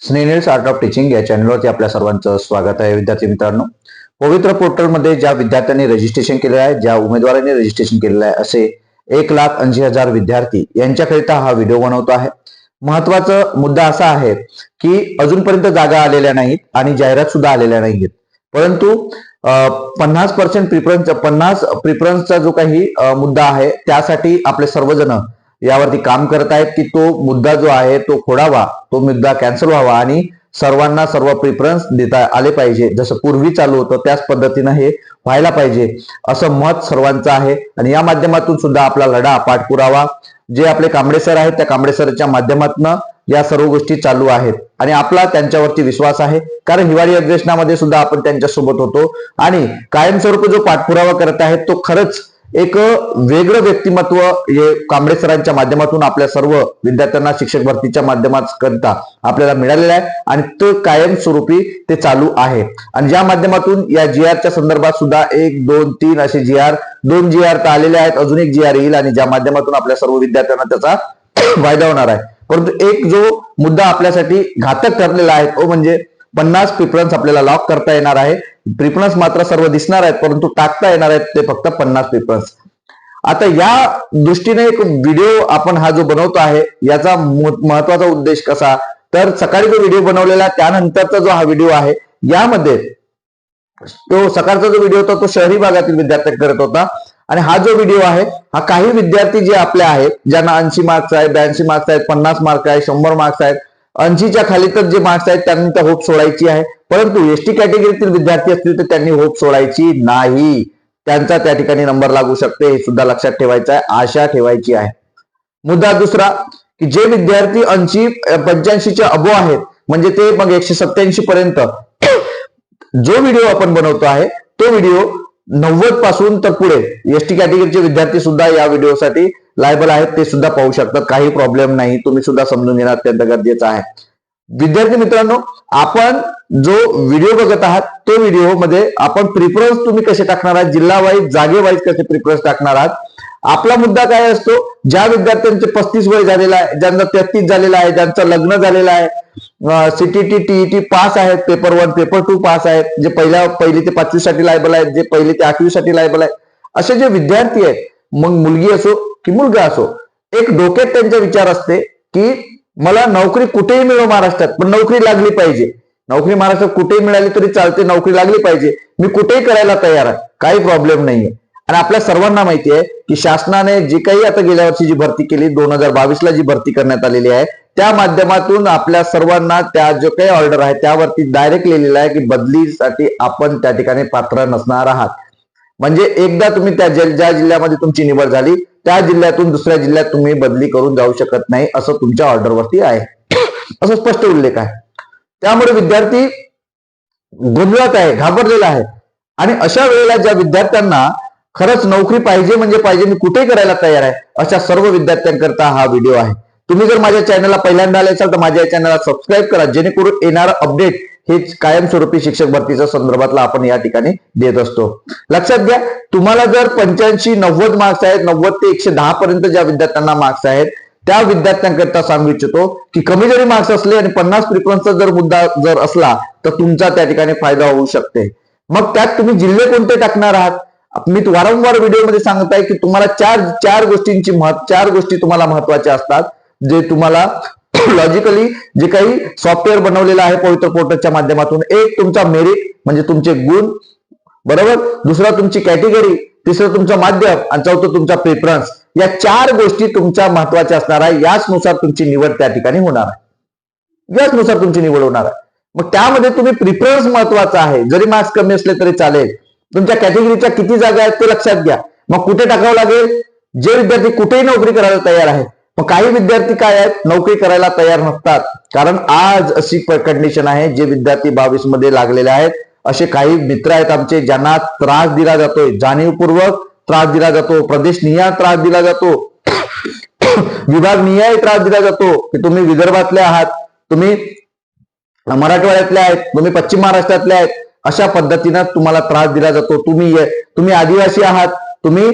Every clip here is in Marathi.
स्नेनिल्स आर्ट ऑफ टीचिंग या चॅनलवरती आपल्या सर्वांचं स्वागत आहे. विद्यार्थी मित्रांनो पवित्र पोर्टलमध्ये ज्या विद्यार्थ्यांनी रजिस्ट्रेशन केलेलं आहे ज्या उमेदवारांनी रजिस्ट्रेशन केलेलं आहे असे एक लाख ऐंशी हजार विद्यार्थी यांच्याकरिता हा व्हिडिओ बनवतो आहे. महत्त्वाचा मुद्दा असा आहे की अजूनपर्यंत जागा आलेल्या नाहीत आणि जाहिरात सुद्धा आलेल्या नाहीत परंतु पन्नास पर्सेंट प्रिफरन्स पन्नास प्रिफरन्सचा जो काही मुद्दा आहे त्यासाठी आपले सर्वजण यावरती काम करत आहेत की तो मुद्दा जो आहे तो खोडावा तो मुद्दा कॅन्सल व्हावा आणि सर्वांना सर्व प्रिफरन्स देता आले पाहिजे. जसं पूर्वी चालू होतं त्याच पद्धतीनं हे व्हायला पाहिजे. असं मत सर्वांचं आहे आणि या माध्यमातून सुद्धा आपला लढा पाठपुरावा. जे आपले कांबळे सर आहेत त्या कांबळे सरच्या माध्यमातून या सर्व गोष्टी चालू आहेत. आणि आपला त्यांच्यावरती विश्वास आहे. कारण हिवाळी अधिवेशनामध्ये सुद्धा आपण त्यांच्यासोबत होतो. आणि कायमस्वरूपी जो पाठपुरावा करत आहेत तो खरंच एक वेगळं व्यक्तिमत्व हे कांबळे सरांच्या माध्यमातून आपल्या सर्व विद्यार्थ्यांना शिक्षक भरतीच्या माध्यमाकरता आपल्याला मिळालेलं आहे आणि तो कायमस्वरूपी ते चालू आहे. आणि ज्या माध्यमातून या जी आरच्या संदर्भात सुद्धा एक दोन तीन असे जी आर दोन जी आर तर आलेले आहेत अजून एक जी आर येईल आणि ज्या माध्यमातून आपल्या सर्व विद्यार्थ्यांना त्याचा फायदा होणार आहे. परंतु एक जो मुद्दा आपल्यासाठी घातक ठरलेला आहे तो म्हणजे पन्नास प्रिफरन्स आपल्याला लॉक करता येणार आहे. प्रिफरन्स मात्र सर्व दिसणार आहेत परंतु टाकता येणार आहेत ते फक्त पन्नास प्रिफरन्स. आता या दृष्टीने एक व्हिडिओ आपण हा जो बनवतो आहे याचा महत्त्वाचा उद्देश कसा? तर सकाळी जो व्हिडिओ बनवलेला त्यानंतरचा जो हा व्हिडिओ आहे यामध्ये तो सकाळचा जो व्हिडिओ होता तो शहरी भागातील विद्यार्थी करत होता. आणि हा जो व्हिडिओ आहे हा काही विद्यार्थी जे आपले आहेत ज्यांना ऐंशी मार्क्स आहेत ब्याऐंशी मार्क्स आहेत पन्नास मार्क आहेत शंभर मार्क्स आहेत ऐंशीच्या खाली तर जे मार्क्स आहेत त्यांनी त्या होप सोडायची आहे. परंतु एसटी कॅटेगरीतील विद्यार्थी असतील तर त्यांनी होप सोडायची नाही. त्यांचा त्या ठिकाणी नंबर लागू शकते हे सुद्धा लक्षात ठेवायचं आहे आशा ठेवायची आहे. मुद्दा दुसरा की जे विद्यार्थी ऐंशी पंच्याऐंशीच्या अबो आहेत म्हणजे ते मग एकशे सत्याऐंशी पर्यंत. जो व्हिडिओ आपण बनवतो आहे तो व्हिडिओ नव्वदपासून तर पुढे. एसटी कॅटेगरीचे विद्यार्थी सुद्धा या व्हिडिओसाठी लायबल आहेत ते सुद्धा पाहू शकतात काही प्रॉब्लेम नाही तुम्ही सुद्धा समजून घेणं अत्यंत गरजेचं आहे. विद्यार्थी मित्रांनो आपण जो व्हिडिओ बघत आहात तो व्हिडिओमध्ये आपण प्रिफरन्स तुम्ही कसे टाकणार आहात जिल्हा वाईज जागे वाईज कसे प्रिफरन्स टाकणार आहात? आपला मुद्दा काय असतो ज्या विद्यार्थ्यांचे पस्तीस वय झालेलं आहे ज्यांना तेहतीस झालेलं आहे ज्यांचं लग्न झालेलं आहे सीटीटी टीईटी पास आहेत paper one paper two pass आहेत जे पहिल्या पहिली ते पाचवी साठी लायबल आहेत जे पहिली ते आठवी साठी लायबल आहेत. असे जे विद्यार्थी आहेत मग मुलगी असो की मुलगा असो एक डोक्यात त्यांचा विचार असते की मला नोकरी कुठेही मिळो महाराष्ट्रात पण नोकरी लागली पाहिजे. नोकरी महाराष्ट्रात कुठेही मिळाली तरी चालते नोकरी लागली पाहिजे. मी कुठेही करायला तयार आहे काही प्रॉब्लेम नाहीये. आणि आपल्या सर्वांना माहिती आहे की शासनाने जी काही आता गेल्या वर्षी जी भरती केली दोन हजार बावीसला जी भरती करण्यात आलेली आहे त्या माध्यमातून आपल्या सर्वांना त्या जो काही ऑर्डर आहे त्यावरती डायरेक्ट लिहिलेलं आहे की बदलीसाठी आपण त्या ठिकाणी पात्र नसणार आहात. म्हणजे एकदा तुम्ही त्या ज्या जिल्ह्यामध्ये तुमची निवड झाली त्या जिल्ह्यातून दुसऱ्या जिल्ह्यात तुम्ही बदली करून जाऊ शकत नाही असं तुमच्या ऑर्डरवरती आहे. असं स्पष्ट उल्लेख आहे. त्यामुळे विद्यार्थी गोंधळात आहे घाबरलेला आहे. आणि अशा वेळेला ज्या विद्यार्थ्यांना खरंच नोकरी पाहिजे म्हणजे पाहिजे मी कुठेही करायला तयार आहे अशा सर्व विद्यार्थ्यांकरता हा व्हिडिओ आहे. तुम्ही जर माझ्या चॅनलला पहिल्यांदा आले असाल तर माझ्या चॅनलला सबस्क्राईब करा जेणेकरून येणारा अपडेट हे कायमस्वरूपी शिक्षक भरतीच्या संदर्भातला आपण या ठिकाणी देत असतो. लक्षात घ्या तुम्हाला जर पंच्याऐंशी नव्वद मार्क्स आहेत नव्वद ते एकशे दहा पर्यंत ज्या विद्यार्थ्यांना मार्क्स आहेत त्या विद्यार्थ्यांकरता सांगू इच्छितो की कमी जरी मार्क्स असले आणि पन्नास प्रिफरन्सचा जर मुद्दा जर असला तर तुमचा त्या ठिकाणी फायदा होऊ शकते. मग त्यात तुम्ही जिल्हे कोणते टाकणार आहात? मी वारंवार व्हिडिओमध्ये सांगत आहे की तुम्हाला चार चार गोष्टींची चार गोष्टी तुम्हाला महत्त्वाच्या असतात जे तुम्हाला लॉजिकली जे काही सॉफ्टवेअर बनवलेलं आहे पवित्र पोर्टलच्या माध्यमातून एक तुमचा मेरिट म्हणजे तुमचे गुण बरोबर? दुसरा तुमची कॅटेगरी तिसरं तुमचं माध्यम आणि चौथं तुमचा प्रेफरन्स या चार गोष्टी तुमच्या महत्त्वाच्या असणार आहे. याचनुसार तुमची निवड त्या ठिकाणी होणार आहे. याचनुसार तुमची निवड होणार आहे. मग त्यामध्ये तुम्ही प्रिफरन्स महत्त्वाचा आहे. जरी मार्क्स कमी असले तरी चालेल. तुमच्या कॅटेगरीच्या किती जागा आहेत ते लक्षात घ्या. मग कुठे टाकावं लागेल? जे विद्यार्थी कुठेही नोकरी करायला तयार आहेत मग काही विद्यार्थी काय आहेत? नोकरी करायला तयार नसतात. कारण आज अशी कंडिशन आहे जे विद्यार्थी बावीसमध्ये लागलेले आहेत. असे काही मित्र आहेत आमचे ज्यांना त्रास दिला जातोय. जाणीवपूर्वक त्रास दिला जातो. प्रदेश निहाय त्रास दिला जातो. विभाग निहाय त्रास दिला जातो. की तुम्ही विदर्भातले आहात. तुम्ही मराठवाड्यातले आहेत. तुम्ही पश्चिम महाराष्ट्रातले आहेत. अशा पद्धतीनं तुम्हाला त्रास दिला जातो. तुम्ही तुम्ही आदिवासी आहात. तुम्ही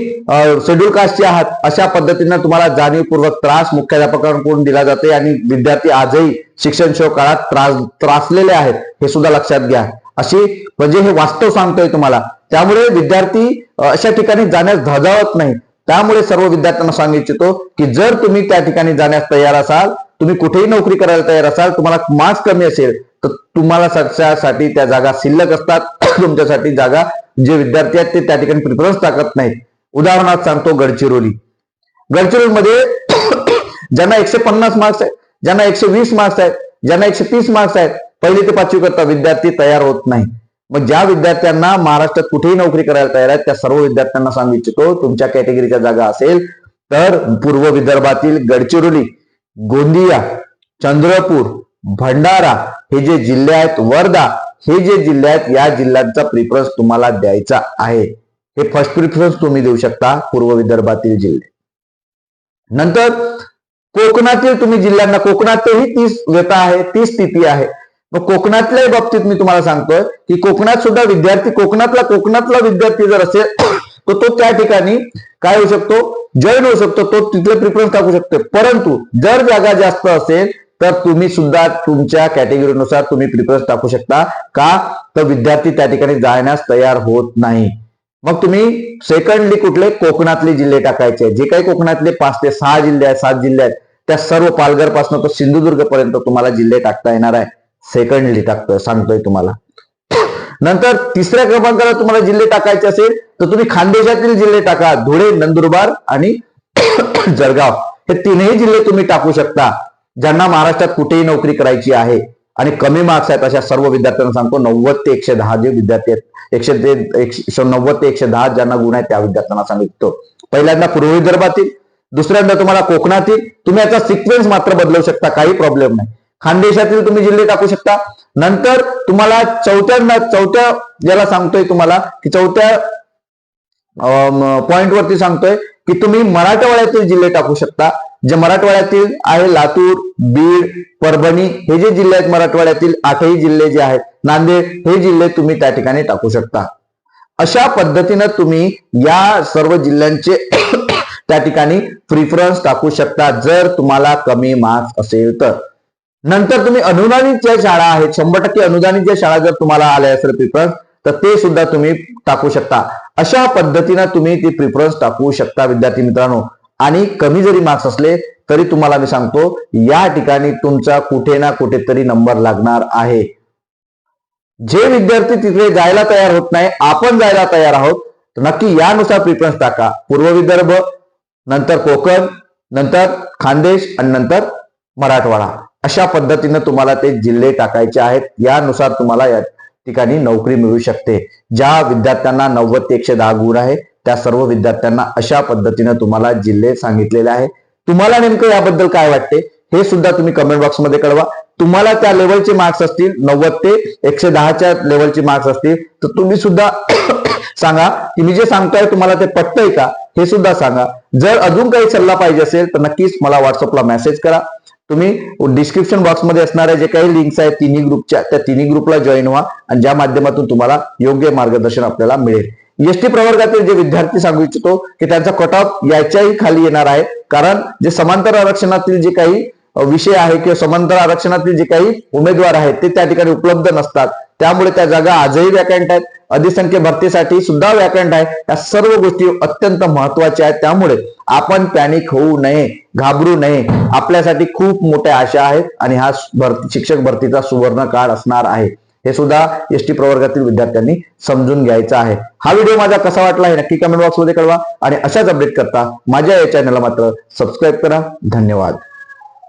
शेड्यूल कास्टचे आहात अशा पद्धतीनं तुम्हाला जाणीवपूर्वक त्रास मुख्याध्यापकांकडून दिला जाते आणि विद्यार्थी आजही शिक्षण शो काळात त्रास त्रासलेले आहेत हे सुद्धा लक्षात घ्या. अशी म्हणजे हे वास्तव सांगतोय तुम्हाला. त्यामुळे विद्यार्थी अशा ठिकाणी जाण्यास धजावत नाही. त्यामुळे सर्व विद्यार्थ्यांना सांगू इच्छितो की जर तुम्ही त्या ठिकाणी जाण्यास तयार असाल तुम्ही कुठेही नोकरी करायला तयार असाल तुम्हाला मार्क्स कमी असेल तर तुम्हाला सध्यासाठी त्या जागा शिल्लक असतात. तुमच्यासाठी जागा जे विद्यार्थी आहेत ते त्या ठिकाणी प्रिफरन्स टाकत नाहीत. उदाहरणार्थ सांगतो गडचिरोली. गडचिरोलीमध्ये ज्यांना एकशे पन्नास मार्क्स आहेत ज्यांना एकशे वीस मार्क्स आहेत ज्यांना एकशे तीस मार्क्स आहेत पहिली ते पाचवी करता विद्यार्थी तयार होत नाही. मग ज्या विद्यार्थ्यांना महाराष्ट्रात कुठेही नोकरी करायला तयार आहेत त्या सर्व विद्यार्थ्यांना सांगू इच्छितो तुमच्या कॅटेगरीच्या जागा असेल तर पूर्व विदर्भातील गडचिरोली गोंदिया चंद्रपूर भंडारा हे जे जिल्हे आहेत वर्धा हे जे जिल्हे आहेत या जिल्ह्यांचा प्रिफरन्स तुम्हाला द्यायचा आहे. हे फर्स्ट प्रिफरन्स तुम्ही देऊ शकता पूर्व विदर्भातील जिल्हे. नंतर कोकणातील तुम्ही जिल्ह्यांना कोकणातही तीच व्यथा आहे तीच स्थिती आहे. मग कोकणातल्या बाबतीत मी तुम्हाला सांगतोय की कोकणात सुद्धा विद्यार्थी कोकणातला कोकणातला विद्यार्थी जर असेल तर तो त्या ठिकाणी काय होऊ शकतो? जॉईन होऊ शकतो. तो तिथले प्रिफरन्स टाकू शकतो. परंतु जर जागा जास्त असेल तर तुम्ही सुद्धा तुमच्या कॅटेगरीनुसार तुम्ही प्रिफरन्स टाकू शकता का? तर विद्यार्थी त्या ठिकाणी जाण्यास तयार होत नाही. मग तुम्ही सेकंडली कुठले? कोकणातले जिल्हे टाकायचे. जे काही कोकणातले पाच ते सहा जिल्हे आहेत सात जिल्हे आहेत त्या सर्व पालघरपासून तो सिंधुदुर्ग पर्यंत तुम्हाला जिल्हे टाकता येणार आहे. सेकंडली टाकतोय सांगतोय तुम्हाला. नंतर तिसऱ्या क्रमांकाला तुम्हाला जिल्हे टाकायचे असेल तर तुम्ही खानदेशातील जिल्हे टाका. धुळे नंदुरबार आणि जळगाव. हे तीनही जिल्हे तुम्ही टाकू शकता. ज्यांना महाराष्ट्रात कुठेही नोकरी करायची आहे आणि कमी मार्क्स आहेत अशा सर्व विद्यार्थ्यांना सांगतो नव्वद ते एकशे दहा जे विद्यार्थी आहेत एकशे ते एकशे नव्वद ते एकशे दहा ज्यांना गुण आहेत त्या विद्यार्थ्यांना सांगिततो पहिल्यांदा पूर्व विदर्भातील दुसऱ्यांदा तुम्हाला कोकणातील तुम्ही याचा सिक्वेन्स मात्र बदलू शकता काही प्रॉब्लेम नाही. खानदेशातील तुम्ही जिल्हे टाकू शकता. नंतर तुम्हाला चौथ्यांदा चौथ्या ज्याला सांगतोय तुम्हाला की चौथ्या पॉइंट वरती सांगतोय की तुम्ही मराठवाड्यातील जिल्हे टाकू शकता. जे मराठवाड्यातील आहे लातूर बीड परभणी हे जे जिल्हे आहेत मराठवाड्यातील आठही जिल्हे जे आहेत नांदेड हे जिल्हे तुम्ही त्या ठिकाणी टाकू शकता. अशा पद्धतीनं तुम्ही या सर्व जिल्ह्यांचे त्या ठिकाणी प्रिफरन्स टाकू शकता जर तुम्हाला कमी मार्क्स असेल तर. नंतर तुम्ही अनुदानित ज्या शाळा आहेत शंभर टक्के अनुदानित ज्या शाळा जर तुम्हाला आल्या असेल प्रिफरन्स तर ते सुद्धा तुम्ही टाकू शकता. अशा पद्धतीनं तुम्ही ती प्रिफरन्स टाकू शकता विद्यार्थी मित्रांनो. आणि कमी जरी मार्क्स असले तरी तुम्हाला मी सांगतो या ठिकाणी तुमचा कुठे ना कुठेतरी नंबर लागणार आहे. जे विद्यार्थी तिथे जायला तयार होत नाही आपण जायला तयार आहोत तर नक्की यानुसार प्रिफरन्स टाका. पूर्व विदर्भ नंतर कोकण नंतर खानदेश आणि नंतर मराठवाडा. अशा पद्धतीनं तुम्हाला ते जिल्हे टाकायचे आहेत. यानुसार तुम्हाला या ठिकाणी नोकरी मिळू शकते. ज्या विद्यार्थ्यांना नव्वद ते एकशे दहा गुण आहे त्या सर्व विद्यार्थ्यांना अशा पद्धतीनं तुम्हाला जिल्हे सांगितलेले आहे. तुम्हाला नेमकं याबद्दल काय वाटते हे सुद्धा तुम्ही कमेंट बॉक्समध्ये कळवा. तुम्हाला त्या लेवलचे मार्क्स असतील नव्वद ते एकशे दहाच्या लेवलचे मार्क्स असतील तर तुम्ही सुद्धा सांगा. की मी जे सांगतोय तुम्हाला ते पटतंय का हे सुद्धा सांगा. जर अजून काही सल्ला पाहिजे असेल तर नक्कीच मला व्हॉट्सअपला मेसेज करा. तुम्ही डिस्क्रिप्शन बॉक्समध्ये असणाऱ्या जे काही लिंक्स आहेत तिन्ही ग्रुपच्या त्या तिन्ही ग्रुपला जॉईन व्हा आणि ज्या माध्यमातून तुम्हाला योग्य मार्गदर्शन आपल्याला मिळेल. एसटी प्रवर्गातील जे विद्यार्थी सांगू इच्छितो की त्यांचा कट ऑफ याच्याही खाली येणार आहे. कारण जे समांतर आरक्षणातील जे काही विषय आहे किंवा समांतर आरक्षणातील जे काही उमेदवार आहेत ते त्या ठिकाणी उपलब्ध नसतात. त्यामुळे त्या जागा आजही वॅकंट आहेत. अधिसंख्य भरतीसाठी सुद्धा वॅकंट आहे. या सर्व गोष्टी अत्यंत महत्त्वाच्या आहेत. त्यामुळे आपण पॅनिक होऊ नये घाबरू नये. आपल्यासाठी खूप मोठ्या आशा आहेत आणि हा भरती शिक्षक भरतीचा सुवर्ण काळ असणार आहे. हे सुद्धा एस टी प्रवर्गातील विद्यार्थ्यांनी समजून घ्यायचं आहे. हा व्हिडिओ माझा कसा वाटला हे नक्की कमेंट बॉक्समध्ये कळवा आणि अशाच अपडेट करता माझ्या या चॅनलला मात्र सबस्क्राईब करा. धन्यवाद.